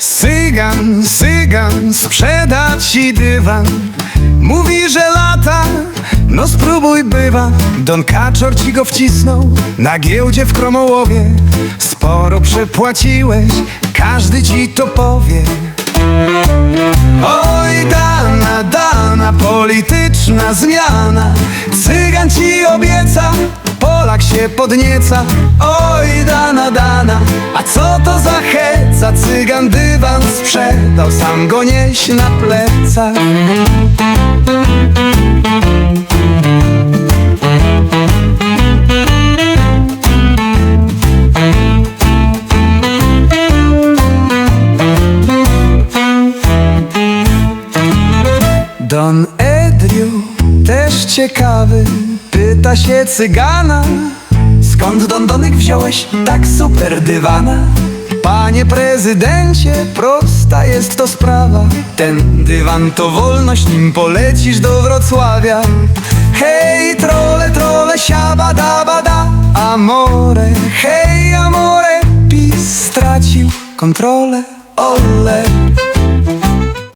Sygan, sygan, sprzeda ci dywan. Mówi, że lata, no spróbuj bywa. Don Kaczor ci go wcisnął na giełdzie w Kromołowie. Sporo przepłaciłeś, każdy ci to powie. Oj, dana, dana, polityczna zmiana. Cygan ci obieca, Polak się podnieca. Oj, dana, sprzedał, sam go nieś na plecach Don Edriu, też ciekawy, pyta się cygana Skąd Don Donek wziąłeś tak super dywana? Panie prezydencie, prosta jest to sprawa. Ten dywan to wolność, nim polecisz do Wrocławia. Hej, trole, trole, siaba, da, bada, amore. Hej, amore, PiS stracił kontrolę, ole